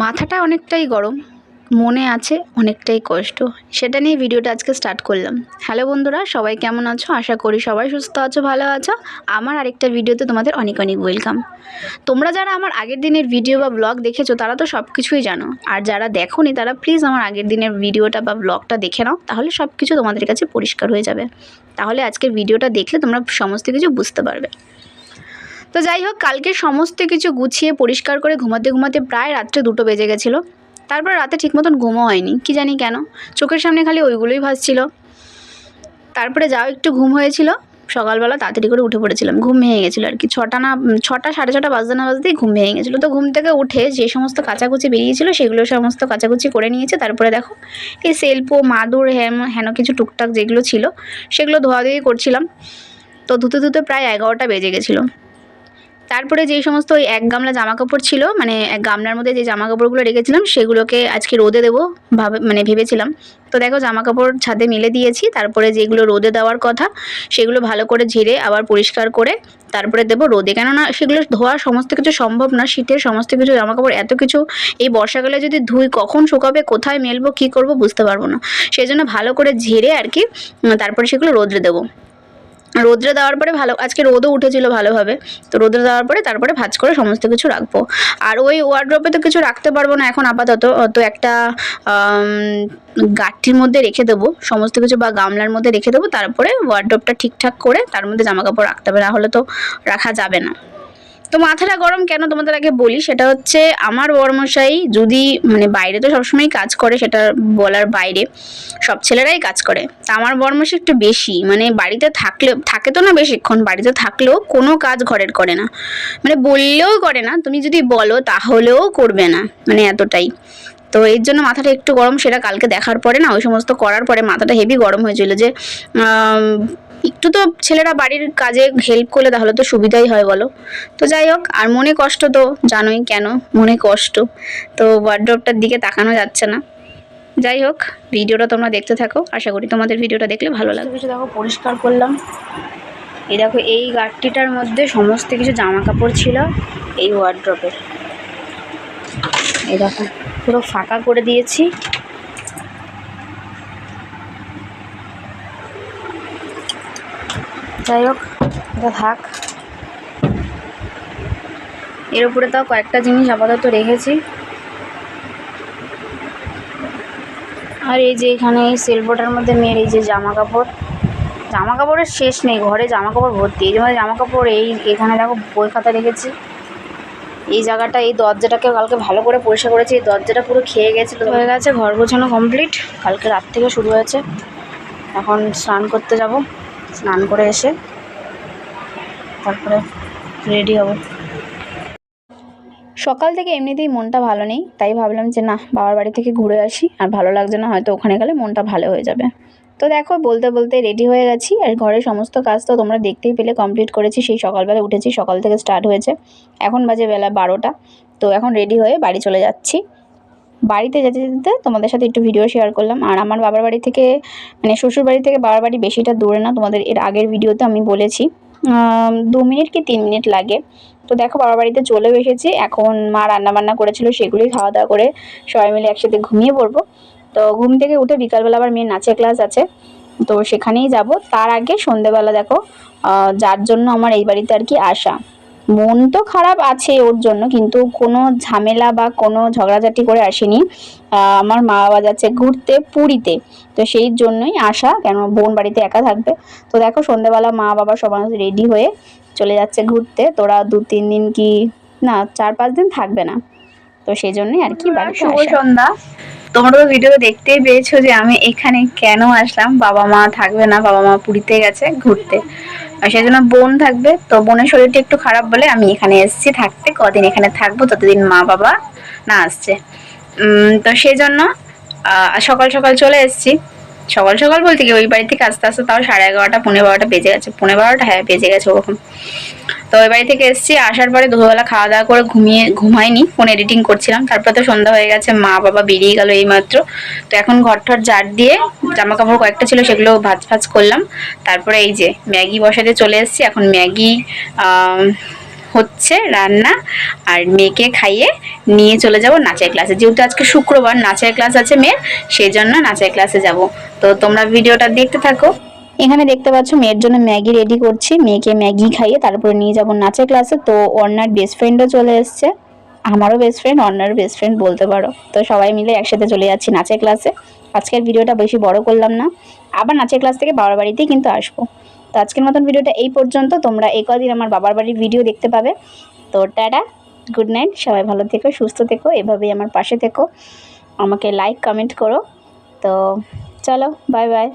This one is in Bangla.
মাথাটা অনেকটাই গরম। মনে আছে অনেকটাই কষ্ট। সেটা নিয়ে ভিডিওটা আজকে স্টার্ট করলাম। হ্যালো বন্ধুরা, সবাই কেমন আছো? আশা করি সবাই সুস্থ আছো, ভালো আছো। আমার আরেকটা ভিডিওতে তোমাদের অনেক অনেক ওয়েলকাম তোমরা যারা আমার আগের দিনের ভিডিও বা ব্লগ দেখেছ, তারা তো সব কিছুই জানো। আর যারা দেখোনি, তারা প্লিজ আমার আগের দিনের ভিডিওটা বা ব্লগটা দেখে নাও, তাহলে সব কিছু তোমাদের কাছে পরিষ্কার হয়ে যাবে। তাহলে আজকের ভিডিওটা দেখলে তোমরা সমস্ত কিছু বুঝতে পারবে। তো যাই হোক, কালকে সমস্ত কিছু গুছিয়ে পরিষ্কার করে ঘুমাতে ঘুমাতে প্রায় রাত্রে দুটো বেজে গেছিল। তারপর রাতে ঠিক মতন ঘুমও হয়নি, কি জানি কেন? চোখের সামনে খালি ওইগুলোই ভাসছিল। তারপরে যাও, একটু ঘুম হয়েছিল। সকালবেলা তাড়াতাড়ি করে উঠে পড়েছিলাম, ঘুম ভেঙে গেছিল আর কি। ছটা না ছটা সাড়ে ছটা বাজতে না বাজতেই ঘুম ভেঙে গেছিল। তো ঘুম থেকে উঠে যে সমস্ত কাচাকুচি বেরিয়েছিল, সেগুলো সমস্ত কাচাকুচি করে নিয়েছে। তারপরে দেখো, এই সেলফো, মাদুর হ্যাম হেন কিছু টুকটাক যেগুলো ছিল, সেগুলো ধোয়াধুয়ি করছিলাম। তো ধুতে ধুতে প্রায় এগারোটা বেজে গেছিল। তারপরে যেই সমস্ত ওই এক গামলা জামা কাপড় ছিল মানে এক গামলার মধ্যে যে জামা কাপড়গুলো রেখেছিলাম, সেগুলোকে আজকে রোদে দেবো ভাবে মানে ভেবেছিলাম। তো দেখো জামা কাপড় ছাদে মিলে দিয়েছি, তারপরে যেগুলো রোদে দেওয়ার কথা, সেগুলো ভালো করে ঝেড়ে আবার পরিষ্কার করে তারপরে দেবো রোদে। কেননা সেগুলো ধোয়া সমস্ত কিছু সম্ভব না, শীতের সমস্ত কিছু জামা কাপড় এত কিছু এই বর্ষাকালে যদি ধুই, কখন শুকাবে, কোথায় মেলবো, কী করব বুঝতে পারব না। সেই জন্য ভালো করে ঝেড়ে আর কি তারপরে সেগুলো রোদে দেবো। রোদ্রে দেওয়ার পরে ভালো, আজকে রোদও উঠেছিল ভালোভাবে। তো রোদ্রে দেওয়ার পরে তারপরে ভাজ করে সমস্ত কিছু রাখব। আর ওই ওয়ার্ড্রপে তো কিছু রাখতে পারব না এখন আপাতত। তো একটা গাঠির মধ্যে রেখে দেবো। সমস্ত কিছু বা গামলার মধ্যে রেখে দেবো। তারপরে ওয়ার্ড্রপটা ঠিকঠাক করে তার মধ্যে জামাকাপড় রাখতে হবে। না হলে তো রাখা যাবে না। তো মাথাটা গরম কেন তোমাদের আগে বলি? সেটা হচ্ছে আমার বর্মশাই যদি মানে বাইরে তো সবসময় কাজ করে, সেটা বলার বাইরে, সব ছেলেরাই কাজ করে। তা আমার বর্মশাই একটু বেশি মানে বাড়িতে থাকলে থাকে তো না বেশিক্ষণ, বাড়িতে থাকলেও কোনো কাজ ঘরের করে না। মানে বললেও করে না, তুমি যদি বলো তাহলেও করবে না মানে এতটাই। তো এর জন্য মাথাটা একটু গরম, সেটা কালকে দেখার পরে না, ওই সমস্ত করার পরে মাথাটা হেভি গরম হয়েছিল যে একটু তো ছেলেরা বাড়ির কাজে হেল্প করলে তাহলে তো সুবিধাই হয় বলো। তো যাই হোক আর মনে কষ্ট তো জানোই কেন মনে কষ্ট। তো ওয়ার্ড্রপটার দিকে তাকানো যাচ্ছে না। যাই হোক ভিডিওটা তোমরা দেখতে থাকো। আশা করি তোমাদের ভিডিওটা দেখলে ভালো লাগবে। কিছু দেখো পরিষ্কার করলাম। এই দেখো এই গাড়টিটার মধ্যে সমস্ত কিছু জামা কাপড় ছিল এই ওয়ার্ড্রপের এই দেখো পুরো ফাঁকা করে দিয়েছি। যাই হোক এটা থাক। এর উপরে তাও কয়েকটা জিনিস আপাতত রেখেছি। আর এই যে এখানে এই সেলবোটার মধ্যে মেয়ের এই যে জামা কাপড় জামা কাপড়ের শেষ নেই ঘরে জামা কাপড় ভর্তি। এই যে জামা কাপড় এই এখানে দেখো বই খাতা রেখেছি। এই জায়গাটা এই দরজাটাকে কালকে ভালো করে পরিষ্কার করেছি। এই দরজাটা পুরো খেয়ে গেছিল। হয়ে গেছে ঘর গোছানো কমপ্লিট কালকে রাত থেকে শুরু হয়েছে। এখন স্নান করতে যাব। স্নান করে এসে তারপরে রেডি হব। সকাল থেকে এমনিতেই মনটা ভালো নেই, তাই ভাবলাম যে না, বাবার বাড়ি থেকে ঘুরে আসি, আর ভালো লাগছে না হয়তো ওখানে গেলে মনটা ভালো হয়ে যাবে। তো দেখো, বলতে বলতে রেডি হয়ে গেছি, আর ঘরের সমস্ত কাজ তো তোমরা দেখতেই পেলে কমপ্লিট করেছি, সেই সকালবেলা উঠেছি, সকাল থেকে স্টার্ট হয়েছে। এখন বাজে বেলা বারোটা, তো এখন রেডি হয়ে বাড়ি চলে যাচ্ছি। বাড়িতে যেতে যেতে তোমাদের সাথে একটু ভিডিও শেয়ার করলাম। আর আমার বাবার বাড়ি থেকে মানে শ্বশুর বাড়ি থেকে বাবার বাড়ি বেশিটা দূরে না, তোমাদের এর আগের ভিডিওতে আমি বলেছি। দু মিনিট কি তিন মিনিট লাগে? তো দেখো, বাবার বাড়িতে চলেও এসেছি। এখন মা রান্না বান্না করেছিল সেগুলোই খাওয়া দাওয়া করে সবাই মিলে একসাথে ঘুমিয়ে পড়ব। তো ঘুম থেকে উঠে বিকালবেলা আবার মেয়ের নাচের ক্লাস আছে। তো সেখানেই যাব। তার আগে সন্ধেবেলা দেখো যার জন্য আমার এই বাড়িতে আর কি আসা মন তো খারাপ আছে ওর জন্য কিন্তু কোনো ঝামেলা বা কোনো ঝগড়াঝাটি করে আসেনি। আমার মা বাবা যাচ্ছে ঘুরতে পুরীতে তো সেই জন্যই আসা কেন বোন বাড়িতে একা থাকবে। তো দেখো সন্ধেবেলা মা বাবা সবাই রেডি হয়ে চলে যাচ্ছে ঘুরতে তোরা দু তিন দিন কি না চার পাঁচ দিন থাকবে না। তো সেই জন্যই আর কি শুভ সন্ধ্যা। তোমরা তো ভিডিও দেখতেই পেয়েছ যে আমি এখানে কেন আসলাম? বাবা মা থাকবে না বাবা মা পুরীতে গেছে ঘুরতে। আর সেই জন্য বোন থাকবে। তো বোনের শরীরটা একটু খারাপ বলে আমি এখানে এসেছি থাকতে। কদিন এখানে থাকব ততদিন মা বাবা না আসছে। তো সেই জন্য সকাল সকাল চলে এসেছি। সকাল সকাল বলতে কি, ওই বাড়ি থেকে আস্তে আস্তে তাও সাড়ে এগারোটা পনেরো বারোটা বেজে গেছে। পনেরো বারোটা হ্যাঁ বেজে গেছে ওরকম। তো ওই বাড়ি থেকে এসেছি, আসার পরে দুপুরবেলা খাওয়া দাওয়া করে ঘুমিয়ে, ঘুমাইনি ফোন এডিটিং করছিলাম। তারপরে তো সন্ধ্যা হয়ে গেছে, মা বাবা বেরিয়ে গেল এইমাত্র। তো এখন ঘর ঠর জার দিয়ে জামা কাপড় কয়েকটা ছিল, সেগুলো ভাজ ভাজ করলাম। তারপরে এই যে ম্যাগি বসাতে চলে এসেছি, এখন ম্যাগি হচ্ছে রান্না আর মেয়েকে খাইয়ে নিয়ে চলে যাব নাচের ক্লাসে যেহেতু আজকে শুক্রবার, নাচের ক্লাস আছে মেয়ের সেই জন্য নাচের ক্লাসে যাব। তো তোমরা ভিডিওটা দেখতে থাকো। এখানে দেখতে পাচ্ছ, মেয়ের জন্য ম্যাগি রেডি করছি। মেয়েকে ম্যাগি খাইয়ে তারপরে নিয়ে যাব নাচের ক্লাসে তো অন্যার বেস্ট ফ্রেন্ডও চলে এসছে। আমারও বেস্ট ফ্রেন্ড অন্যার বেস্ট ফ্রেন্ড বলতে পারো। তো সবাই মিলে একসাথে চলে যাচ্ছি নাচের ক্লাসে আজকের ভিডিওটা বেশি বড় করলাম না। আবার নাচের ক্লাস থেকে বাবার বাড়িতেই কিন্তু আসব। তো আজকের মতন ভিডিওটা এই পর্যন্ত। তোমরা এই কদিন আমার বাবার বাড়ির ভিডিও দেখতে পাবে। তো টাটা, গুড নাইট, সবাই ভালো থেকো, সুস্থ থেকো, এভাবেই আমার পাশে থেকো। আমাকে লাইক কমেন্ট করো। তো চলো বাই বাই